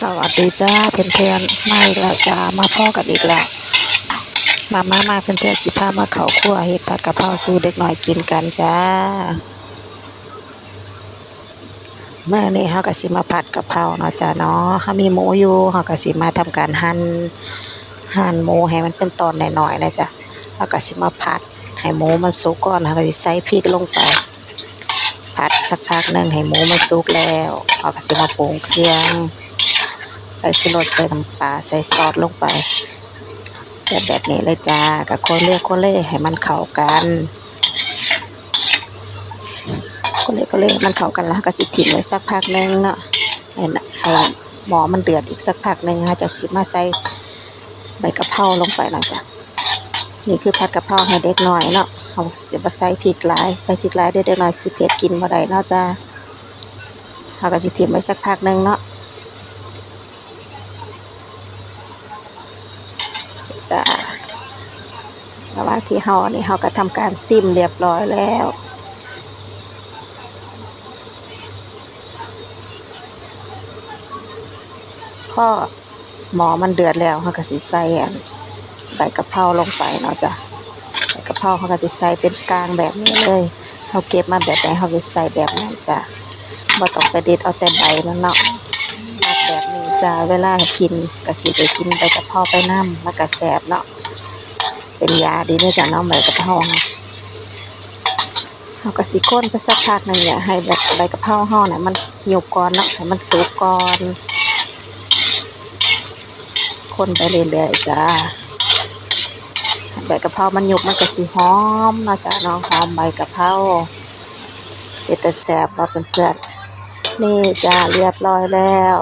สวัสดีจ้าเพื่อนๆมาอีกแล้วจ้ามาพ่อกันอีกแล้ว มามามาเพื่อนๆสิพามาเขาครัวเฮ็ดผัดกะเพราสู่เด็กน้อยกินกันจ้าเมื่อนี้เฮาก็สิมาผัดกะเพราเนาะจ้าเนาะเฮามีหมูอยู่เฮาก็สิมาทำการหั่นหั่นหมูให้มันเป็นตอนหน้อยๆนะจ้ะเฮาก็สิมาผัดให้หมูมันสุกก่อนเฮาก็สิใส่พริกลงไปผัดสักพักหนึงให้หมูมันสุกแล้วเฮาก็สิมาปรุงเครื่อง ใส่ชูรสใส่น้ำปลาใส่ซอสลงไปใส่แบบนี้เลยจ้ากับคนเลือกคนเล่ให้มันเข้ากันคนเล่คนเล่ให้มันเข้ากันแล้วก็สิทิ้งไว้สักพักหนึงเนาะให้น่ะให้หมอมันเดือดอีกสักพักหนึงฮะจะสิมาใส่ใบกะเพราลงไปเนาะจ้ะนี่คือผัดกะเพราให้เด็กน้อยเนาะเอาสิบ่ใส่พริกหลายใส่พริกหลายเด็กน้อยสิเผ็ดกินบ่ได้เนาะจ้าเฮาก็สิทิ้งไว้สักพักหนึงเนาะ จ้าระหว่างที่เฮานี่เฮาก็ทำการซิมเรียบร้อยแล้วพอหมอมันเดือดแล้วเฮาก็สิใส่อันใบกะเพราลงไปเนาะจ้ะใบกะเพราเฮาก็สิใส่เป็นกลางแบบนี้เลยเฮาเก็บมาแบบไหนเฮาก็ใส่แบบนั้นจ้ะบ่ต้องไปเด็ดเอาแต่ใบมันเนาะ แบบนี้จ้าเวลากินก็สิได้กินใบกะเพราไปน้ำมันก็แซ่บเนาะเป็นยาดีเด้อจ้ะเนาะใบกระเพราเราก็สิค้นไปสักพักหนึ่งเนี่ยให้แบบใบกะเพราเฮาน่ะมันหยบก่อนเนาะให้มันสุกก่อนคนไปเรื่อยๆจ้าใบกะเพรา มันหยุบมันก็สิหอมนะจ้ะเนาะหอมใบกะเพราเป็นแต่แซ่บบ่เพื่อนๆนี่จ้าเรียบร้อยแล้ว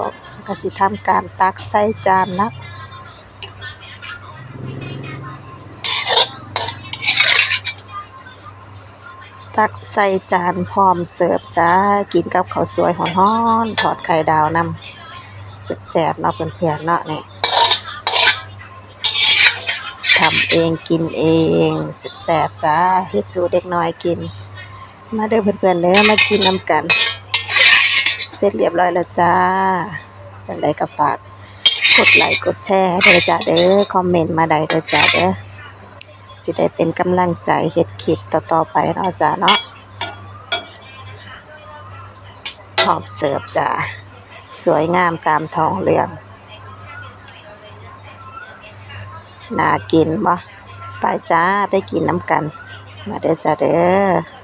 ก็สิทำการตักใส่จานนะตักใส่จานพร้อมเสิร์ฟจ้า กินกับข้าวสวยร้อนๆทอดไข่ดาวนำแซ่บๆเนาะเพื่อนๆเนาะนี่ทำเองกินเองแซ่บๆจ้าเฮ็ดสูเด็กน้อยกิน มาเด้อเพื่อนๆเด้อมากินน้ำกัน เสร็จเรียบร้อยแล้วจ้า จังใดก็ฝากกดไลค์กดแชร์เด้อจ้าเด้อคอมเมนต์มาได้เด้อจ้าเด้อสิได้เป็นกำลังใจเฮ็ดคลิปต่อๆไปเนาะจ้าเนาะพร้อมเสิร์ฟจ้าสวยงามตามท้องเรื่องน่ากินบ่ไปจ้าไปกินน้ำกัน มาเด้อจ้าเด้อ